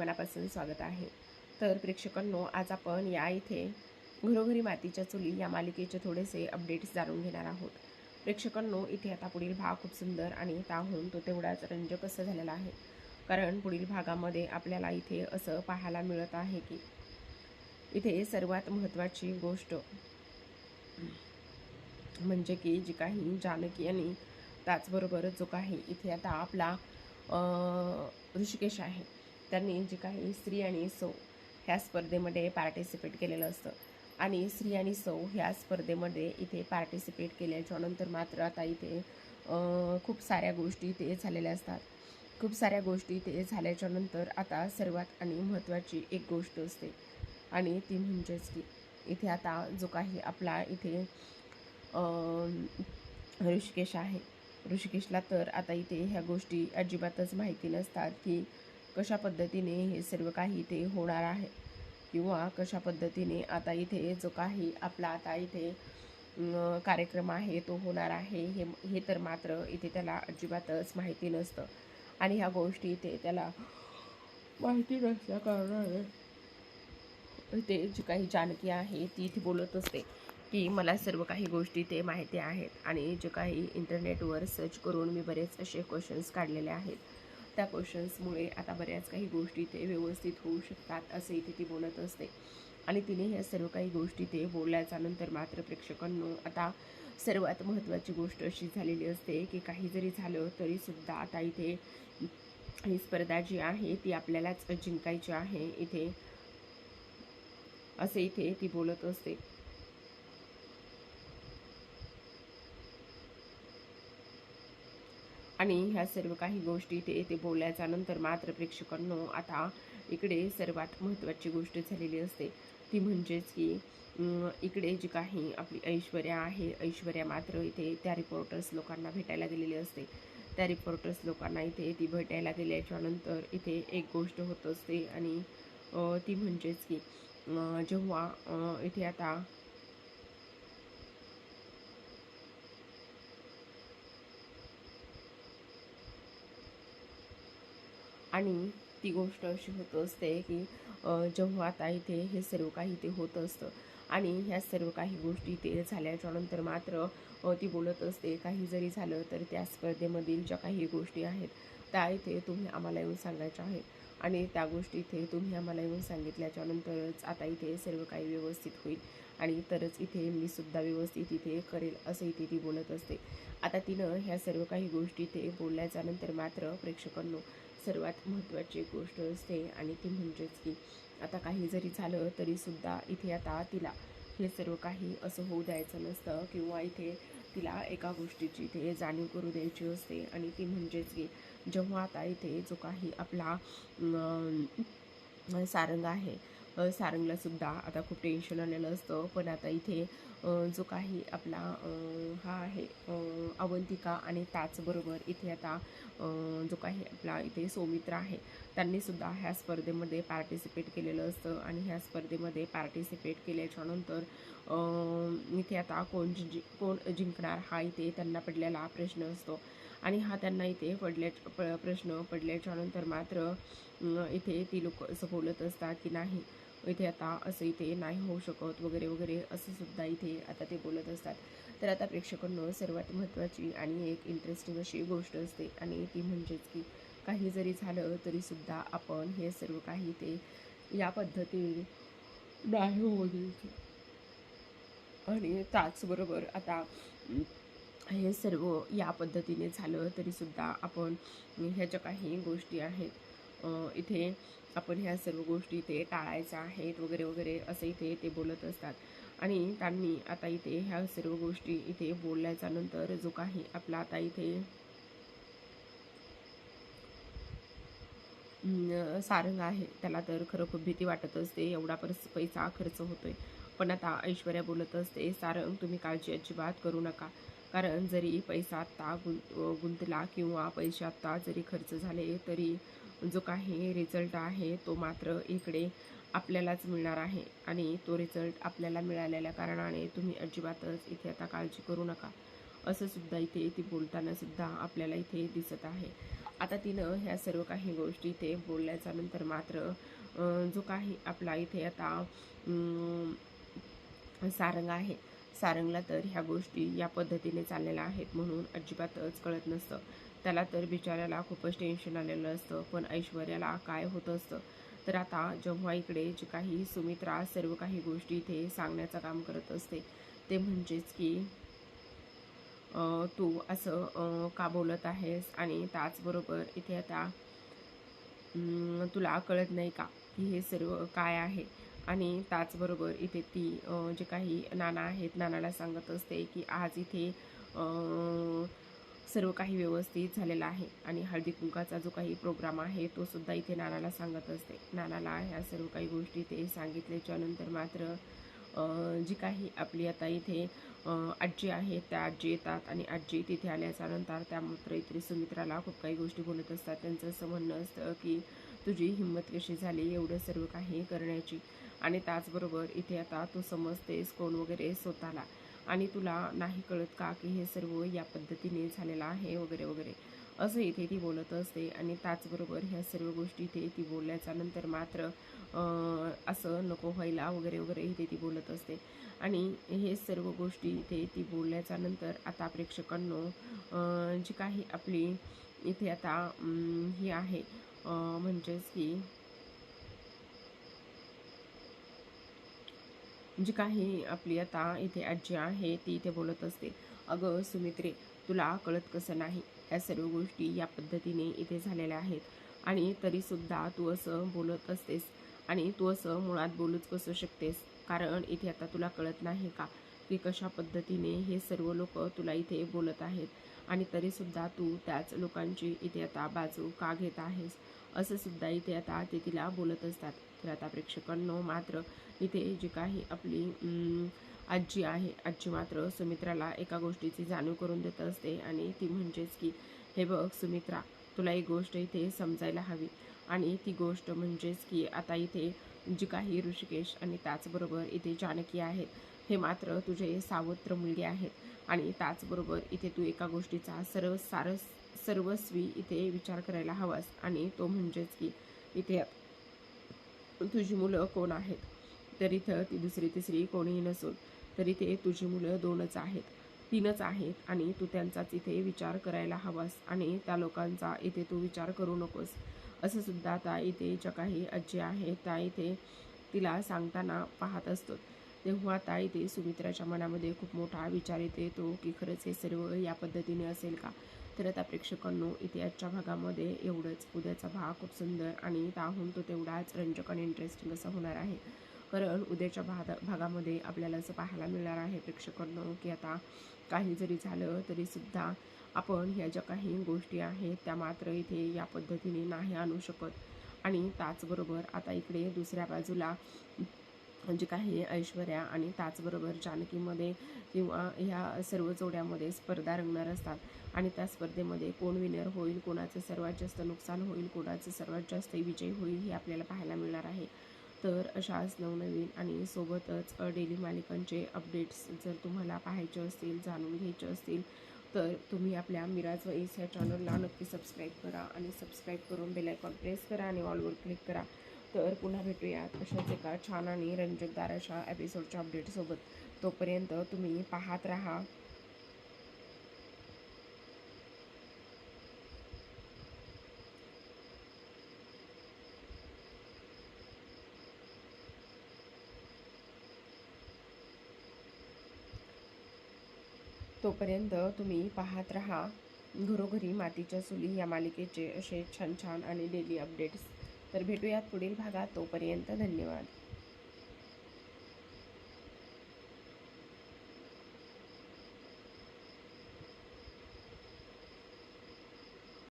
मनापासून स्वागत आहे. तर प्रेक्षकांनो आज आपण या इथे घरोघरी मातीच्या चुली या मालिकेचे थोडेसे अपडेट्स जाणून घेणार आहोत. प्रेक्षकांनो इथे आता पुढील भाग खूप सुंदर आणि त्याहून तो तेवढाच रंजक असं झालेला आहे. कारण पुढील भागामध्ये आपल्याला इथे असं पाहायला मिळत आहे की इथे सर्वात महत्त्वाची गोष्ट म्हणजे की जी काही जानकी आणि त्याचबरोबर जो काही इथे आता आपला ऋषिकेश आहे. त्यांनी जे काही स्त्री आणि सौ ह्या स्पर्धेमध्ये पार्टिसिपेट केलेलं असतं. आणि स्त्री आणि सौ ह्या स्पर्धेमध्ये इथे पार्टिसिपेट केल्याच्यानंतर मात्र आता इथे खूप साऱ्या गोष्टी इथे झालेल्या असतात. खूप साऱ्या गोष्टी इथे झाल्याच्यानंतर आता सर्वात आणि महत्त्वाची एक गोष्ट असते. आणि ती म्हणजेच की इथे आता जो काही आपला इथे ऋषिकेश आहे. ऋषिकेशला तर आता इथे ह्या गोष्टी अजिबातच माहिती नसतात की कशा पद्धतीने हे सर्व काही इथे होणार आहे? किंवा कशा पद्धतीने आता इथे जो काही आपला आता इथे कार्यक्रम आहे तो होणार आहे हे हे तर मात्र इथे त्याला अजिबातच माहिती नसतं. आणि ह्या गोष्टी इथे त्याला माहिती नसल्या कारणाने इथे जी काही जानकी आहे ती इथे बोलत असते की मला सर्व काही गोष्टी ते माहिती आहेत. आणि जे काही इंटरनेटवर सर्च करून मी बरेच असे क्वेश्चन्स काढलेले आहेत. त्या क्वेश्चन्समुळे आता बऱ्याच काही गोष्टी ते व्यवस्थित होऊ शकतात असे इथे ती बोलत असते. आणि तिने ह्या सर्व काही गोष्टी ते बोलल्याच्या नंतर मात्र प्रेक्षकांनो आता सर्वात महत्त्वाची गोष्ट अशी झालेली असते की काही जरी झालं तरीसुद्धा आता इथे ही स्पर्धा जी आहे ती आपल्यालाच जिंकायची आहे इथे असे इथे ती बोलत असते. आणि ह्या सर्व काही गोष्टी ते येथे बोलल्याच्या नंतर मात्र प्रेक्षकांनो आता इकडे सर्वात महत्त्वाची गोष्ट झालेली असते. ती म्हणजेच की इकडे जी काही आपली ऐश्वर्या आहे ऐश्वर्या मात्र इथे त्या रिपोर्टर्स लोकांना भेटायला गेलेली असते. त्या रिपोर्टर्स लोकांना इथे ती भेटायला गेल्याच्यानंतर इथे एक गोष्ट होत असते आणि ती म्हणजेच की जेव्हा इथे आता आणि ती गोष्ट अशी होत असते की जेव्हा आता इथे हे सर्व काही ते होत असतं आणि ह्या सर्व काही गोष्टी ते झाल्याच्यानंतर मात्र ती बोलत असते काही जरी झालं तर त्या स्पर्धेमधील ज्या काही गोष्टी आहेत त्या इथे तुम्ही आम्हाला येऊन सांगायच्या आहेत. आणि त्या गोष्टी इथे तुम्ही आम्हाला येऊन सांगितल्याच्या नंतरच आता इथे सर्व काही व्यवस्थित होईल. आणि तरच इथे मी सुद्धा व्यवस्थित इथे करेल असं इथे ती बोलत असते. आता तिनं ह्या सर्व काही गोष्टी ते बोलल्याच्या नंतर मात्र प्रेक्षकांनो सर्वात महत्त्वाची गोष्ट असते आणि ती म्हणजेच की आता काही जरी झालं तरीसुद्धा इथे आता तिला हे सर्व काही असं होऊ द्यायचं नसतं किंवा इथे तिला एका गोष्टीची इथे जाणीव करू द्यायची असते. आणि ती म्हणजेच की जेव्हा आता इथे जो काही आपला सारंग आहे सारंगला सुद्धा आता खूप टेन्शन आलेलं असतं. पण आता इथे जो काही आपला हा आहे अवंतिका आणि त्याचबरोबर इथे आता जो काही आपला इथे सौमित्र आहे त्यांनीसुद्धा ह्या स्पर्धेमध्ये पार्टिसिपेट केलेलं असतं. आणि ह्या स्पर्धेमध्ये पार्टिसिपेट केल्याच्यानंतर इथे आता कोण जि कोण जिंकणार हा इथे त्यांना पडलेला प्रश्न असतो. आणि हा त्यांना इथे पडल्या प प्रश्न पडल्याच्यानंतर मात्र इथे ती लोक असं बोलत असतात की नाही इथे आता असं इथे नाही होऊ शकत वगैरे वगैरे असं सुद्धा इथे आता ते बोलत असतात. तर आता प्रेक्षकांनो सर्वात महत्त्वाची आणि एक इंटरेस्टिंग अशी गोष्ट असते आणि ती म्हणजेच की काही जरी झालं तरीसुद्धा आपण हे सर्व काही ते या पद्धतीने नाही होऊ आणि त्याचबरोबर आता हे सर्व या पद्धतीने झालं तरीसुद्धा आपण ह्या ज्या काही गोष्टी आहेत. इथे आपण ह्या सर्व गोष्टी इथे टाळायच्या आहेत वगैरे वगैरे असं इथे ते बोलत असतात. आणि त्यांनी आता इथे ह्या सर्व गोष्टी इथे बोलल्याच्या नंतर जो काही आपला आता इथे सारंग आहे त्याला तर खरं खूप भीती वाटत असते एवढा परस पैसा खर्च होतोय. पण आता ऐश्वर्या बोलत असते सारंग तुम्ही काळजी अजिबात करू नका. कारण जरी पैसा आत्ता गुं गुंतला किंवा पैसे आत्ता जरी खर्च झाले तरी जो काही रिझल्ट आहे तो मात्र इकडे आपल्यालाच मिळणार आहे. आणि तो रिझल्ट आपल्याला मिळालेल्या कारणाने तुम्ही अजिबातच इथे आता काळजी करू नका. असं सुद्धा इथे ती बोलताना सुद्धा आपल्याला इथे दिसत आहे. आता तिनं ह्या सर्व काही गोष्टी इथे बोलल्याच्या नंतर मात्र जो काही आपला इथे आता सारंग आहे. सारंगला तर ह्या गोष्टी या पद्धतीने चाललेल्या आहेत म्हणून अजिबातच कळत नसतं. त्याला तर बिचाऱ्याला खूपच टेन्शन आलेलं असतं. पण ऐश्वर्याला काय होत असतं? तर आता जेव्हा इकडे जे काही सुमित्रा सर्व काही गोष्टी इथे सांगण्याचं काम करत असते ते म्हणजेच की तू असं का बोलत आहेस? आणि त्याचबरोबर इथे आता अं, तुला कळत नाही का की हे सर्व काय आहे? आणि त्याचबरोबर इथे ती जे काही नाना आहेत नानाला सांगत असते की आज इथे अं, सर्व काही व्यवस्थित झालेलं आहे. आणि हळदी कुंकाचा जो काही प्रोग्राम आहे तो सुद्धा इथे नानाला सांगत असते. नानाला ह्या सर्व काही गोष्टी ते सांगितल्याच्या नंतर मात्र जी काही आपली आता इथे आजी आहे त्या आजी येतात आणि आजी तिथे आल्याच्यानंतर त्या मात्र इथे सुमित्राला खूप काही गोष्टी बोलत असतात. त्यांचं असं म्हणणं असतं की तुझी हिंमत कशी झाली एवढं सर्व काही करण्याची? आणि त्याचबरोबर इथे आता तू समजतेस कोण वगैरे स्वतःला. आणि तुला नाही कळत का की हे सर्व या पद्धतीने झालेलं आहे वगैरे वगैरे? असं इथे ती बोलत असते आणि त्याचबरोबर ह्या सर्व गोष्टी इथे ती बोलल्याच्या नंतर मात्र असं नको व्हायला वगैरे वगैरे इथे ती बोलत असते. आणि हे सर्व गोष्टी इथे ती बोलल्याच्या नंतर आता प्रेक्षकांनो जी काही आपली इथे आता ही आहे म्हणजेच की जी काही आपली आता इथे आजी आहे ती इथे बोलत असते अगं सुमित्रे तुला कळत कसं नाही? या सर्व गोष्टी या पद्धतीने इथे झालेल्या आहेत आणि तरीसुद्धा तू असं बोलत असतेस आणि तू असं मुळात बोलूच कसं शकतेस? कारण इथे आता तुला कळत नाही का की कशा पद्धतीने हे सर्व लोक तुला इथे बोलत आहेत आणि तरीसुद्धा तू त्याच लोकांची इथे आता बाजू का घेत आहेस? असंसुद्धा इथे आता ते तिला बोलत असतात. तर आता प्रेक्षकांनो मात्र इथे जी काही आपली आजी आहे आजी मात्र सुमित्राला एका गोष्टीची जाणीव करून देत असते आणि ती म्हणजेच की हे बघ सुमित्रा तुला एक गोष्ट इथे समजायला हवी आणि ती गोष्ट म्हणजेच की आता इथे जी काही ऋषिकेश आणि त्याचबरोबर इथे जानकी आहेत हे मात्र तुझे सावत्र मुलगे आहेत आणि त्याचबरोबर इथे तू एका गोष्टीचा सर्व सारस सर्वस्वी इथे विचार करायला हवास आणि तो म्हणजेच की इथे तुझी मुलं कोण आहेत? तर इथं ती दुसरी तिसरी कोणीही नसून तर इथे तुझी मुलं दोनच आहेत. तीनच आहेत आणि तू त्यांचाच इथे विचार करायला हवास आणि त्या लोकांचा इथे तू विचार करू नकोस. असं सुद्धा आता इथे ज्या काही आजी आहेत त्या इथे तिला सांगताना पाहत असतो तेव्हा आता इथे सुमित्राच्या मनामध्ये खूप मोठा विचार येते तो की खरंच हे सर्व या पद्धतीने असेल का? तर आता प्रेक्षकांनो इथे आजच्या भागामध्ये एवढंच. उद्याचा भाग खूप सुंदर आणि त्याहून तो तेवढाच रंजक आणि इंटरेस्टिंग असा होणार आहे. कारण उद्याच्या भागा भागामध्ये आपल्याला असं पाहायला मिळणार आहे प्रेक्षकांनो की आता काही जरी झालं तरीसुद्धा आपण ह्या ज्या काही गोष्टी आहेत त्या मात्र इथे या पद्धतीने नाही आणू शकत. आणि त्याचबरोबर आता इकडे दुसऱ्या बाजूला म्हणजे जे काही ऐश्वर्या आणि त्याचबरोबर जानकीमध्ये किंवा ह्या सर्व जोड्यामध्ये स्पर्धा रंगणार असतात. आणि त्या स्पर्धेमध्ये कोण विनर होईल कोणाचं सर्वात जास्त नुकसान होईल कोणाचं सर्वात जास्त विजय होईल हे आपल्याला पाहायला मिळणार आहे. तर अशाच नवनवीन आणि सोबतच डेली मालिकांचे अपडेट्स जर तुम्हाला पाहायचे असतील जाणून घ्यायचे असतील तर तुम्ही आपल्या मिराज वाईस ह्या चॅनलला नक्की सबस्क्राईब करा आणि सबस्क्राईब करून बेलायकॉन प्रेस करा आणि ऑलवर क्लिक करा. तर पुन्हा भेटूयात अशाच एका छान आणि रंजकदार अशा एपिसोडच्या अपडेटसोबत तोपर्यंत तुम्ही पाहत राहा. तोपर्यंत तुम्ही पाहत राहा. घरोघरी मातीच्या चुली या मालिकेचे असे छान छान आणि डेली अपडेट्स तर भेटूयात पुढील भागात. तोपर्यंत धन्यवाद.